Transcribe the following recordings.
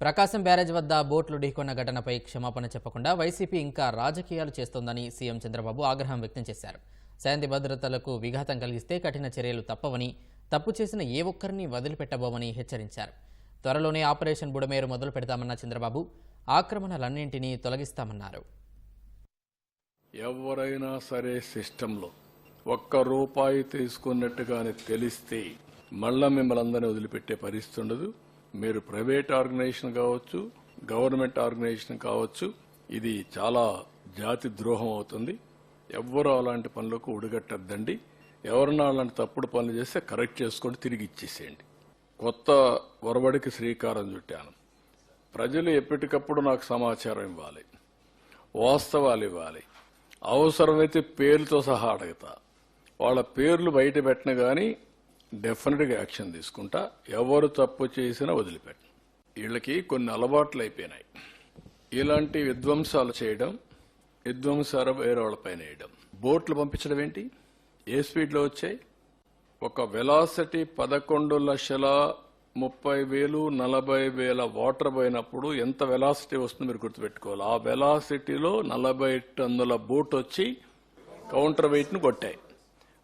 ప్రకాశం barrage వద్ద బోట్లు ఢీకొన్న ఘటనపై క్షమాపణ చెప్పకుండా వైసీపీ ఇంకా రాజకీయాలు చేస్తోందని సీఎం చంద్రబాబు ఆగ్రహం వ్యక్తం చేశారు. శాంతి భద్రతలకు విఘాతం కలిగిస్తే కఠిన చర్యలు తప్పవని తప్పు చేసిన ఏ ఒక్కరిని వదిలిపెట్టబోమని హెచ్చరించారు. త్వరలోనే ఆపరేషన్ బుడమేరు మొదలు పెడతామన్న చంద్రబాబు ఆక్రమణలన్నింటినీ తొలగిస్తామన్నారు. ఎవరైనా సరే సిస్టంలో ఒక్క రూపాయి తీసుకున్నట్టుగానే తెలిస్తే మళ్ళా మిమ్మల్ని అందరినీ వదిలిపెట్టే పరిస్థితి ఉండదు. మీరు ప్రైవేట్ ఆర్గనైజేషన్ కావచ్చు గవర్నమెంట్ ఆర్గనైజేషన్ కావచ్చు ఇది చాలా జాతి ద్రోహం అవుతుంది. ఎవ్వరూ అలాంటి పనులకు ఉడగట్టద్దండి ఎవరన్నా అలాంటి తప్పుడు పనులు చేస్తే కరెక్ట్ చేసుకొని తిరిగి ఇచ్చేసేయండి. కొత్త ఒరవడికి శ్రీకారం చుట్టాను. ప్రజలు ఎప్పటికప్పుడు నాకు సమాచారం ఇవ్వాలి వాస్తవాలు ఇవ్వాలి. అవసరమైతే పేర్లతో సహా అడుగుతా. వాళ్ళ పేర్లు బయట పెట్టిన కానీ డెఫినెట్గా యాక్షన్ తీసుకుంటా. ఎవరు తప్పు చేసినా వదిలిపెట్టను వీళ్ళకి కొన్ని అలవాట్లు అయిపోయినాయి. ఇలాంటి విధ్వంసాలు చేయడం విధ్వంసాలు వేరే వాళ్ళపైన వేయడం. బోట్లు పంపించడం ఏంటి? ఏ స్పీడ్లో వచ్చాయి? ఒక వెలాసిటీ పదకొండు లక్షల ముప్పై వేలు నలభై వేల వాటర్ పోయినప్పుడు ఎంత వెలాసిటీ వస్తుందో మీరు గుర్తుపెట్టుకోవాలి. ఆ వెలాసిటీలో నలభై టన్నుల బోట్ వచ్చి counter వెయిట్ను కొట్టాయి.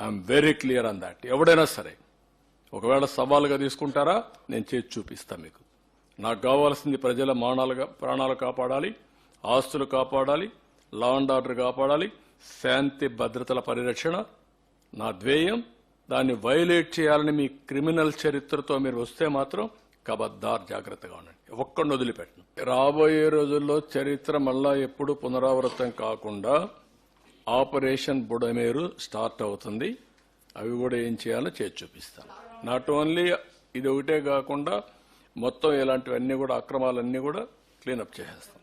I'm very clear on that. ఎవడైనా సరే ఒకవేళ సవాలుగా తీసుకుంటారా నేను చేసి చూపిస్తాను మీకు. నాకు కావాల్సింది ప్రజల మానాలుగా ప్రాణాలు కాపాడాలి ఆస్తులు కాపాడాలి లా అండ్ ఆర్డర్ కాపాడాలి శాంతి భద్రతల పరిరక్షణ. నా ధ్యేయం దాన్ని వైలేట్ చేయాలని మీ క్రిమినల్ చరిత్రతో మీరు వస్తే మాత్రం కబద్దార్ జాగ్రత్తగా ఉండండి. ఒక్కడిని వదిలిపెట్టను. రాబోయే రోజుల్లో చరిత్ర మళ్ళా ఎప్పుడు పునరావృతం కాకుండా ఆపరేషన్ బుడమేరు స్టార్ట్ అవుతుంది. అవి కూడా ఏం చేయాలో చేసి చూపిస్తాను. నాట్ ఓన్లీ ఇది ఒకటే కాకుండా మొత్తం ఇలాంటివన్నీ కూడా అక్రమాలన్నీ కూడా క్లీనప్ చేసేస్తాం